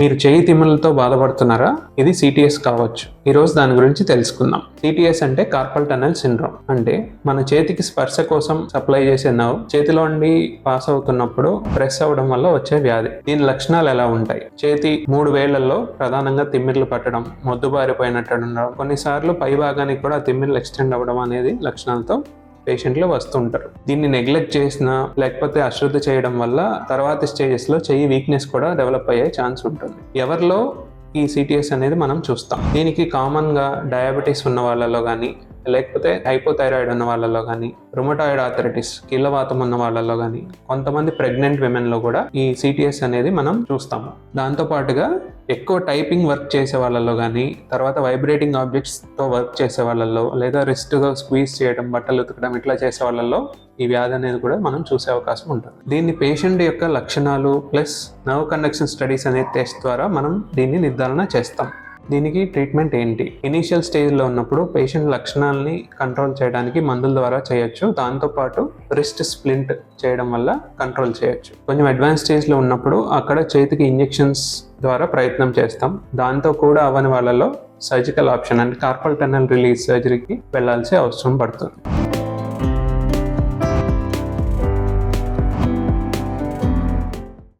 మీరు చేయి తిమ్ములతో బాధపడుతున్నారా? ఇది సిటిఎస్ కావచ్చు. ఈరోజు దాని గురించి తెలుసుకుందాం. సిటిఎస్ అంటే కార్పల్ టనల్ సిండ్రోమ్ అంటే మన చేతికి స్పర్శ కోసం సప్లై చేసే నవ్ చేతిలో నుండి పాస్ అవుతున్నప్పుడు ప్రెస్ అవ్వడం వల్ల వచ్చే వ్యాధి. దీని లక్షణాలు ఎలా ఉంటాయి? చేతి మూడు వేళ్ళలో ప్రధానంగా తిమ్మిర్లు పట్టడం మొద్దుబారిపోయినట్టు ఉండడం. కొన్నిసార్లు పై భాగానికి కూడా తిమ్మిర్లు ఎక్స్టెండ్ అవ్వడం అనేది లక్షణాలతో పేషెంట్లు వస్తుంటారు. దీన్ని నెగ్లెక్ట్ చేసిన లేకపోతే అశ్రద్ధ చేయడం వల్ల తర్వాత స్టేజెస్లో చెయ్యి వీక్నెస్ కూడా డెవలప్ అయ్యే ఛాన్స్ ఉంటుంది. ఎవరిలో ఈ సిటిఎస్ అనేది మనం చూస్తాం. దీనికి కామన్గా డయాబెటీస్ ఉన్న వాళ్ళలో కానీ లేకపోతే హైపోథైరాయిడ్ ఉన్న వాళ్ళలో కానీ రుమటాయిడ్ ఆథరైటిస్ కీళ్ళవాతం ఉన్న వాళ్ళలో కానీ కొంతమంది ప్రెగ్నెంట్ విమెన్లో కూడా ఈ సిటిఎస్ అనేది మనం చూస్తాము. దాంతో పాటుగా ఎక్కువ టైపింగ్ వర్క్ చేసే వాళ్ళలో కానీ తర్వాత వైబ్రేటింగ్ ఆబ్జెక్ట్స్తో వర్క్ చేసే వాళ్ళల్లో లేదా రిస్ట్తో స్క్వీజ్ చేయడం బట్టలు ఉతకడం ఇట్లా చేసే వాళ్ళల్లో ఈ వ్యాధి అనేది కూడా మనం చూసే అవకాశం ఉంటుంది. దీన్ని పేషెంట్ యొక్క లక్షణాలు ప్లస్ నర్వ్ కండక్షన్ స్టడీస్ అనే టెస్ట్ ద్వారా మనం దీన్ని నిర్ధారణ చేస్తాం. దీనికి ట్రీట్మెంట్ ఏంటి? ఇనీషియల్ స్టేజ్లో ఉన్నప్పుడు పేషెంట్ లక్షణాలని కంట్రోల్ చేయడానికి మందుల ద్వారా చేయొచ్చు. దాంతోపాటు రిస్ట్ స్ప్లింట్ చేయడం వల్ల కంట్రోల్ చేయొచ్చు. కొంచెం అడ్వాన్స్ స్టేజ్లో ఉన్నప్పుడు అక్కడ చేతికి ఇంజెక్షన్స్ ద్వారా ప్రయత్నం చేస్తాం. దాంతో కూడా అవని వాళ్ళలో సర్జికల్ ఆప్షన్ అంటే కార్పల్ టనల్ రిలీజ్ సర్జరీకి వెళ్ళాల్సి అవసరం పడుతుంది.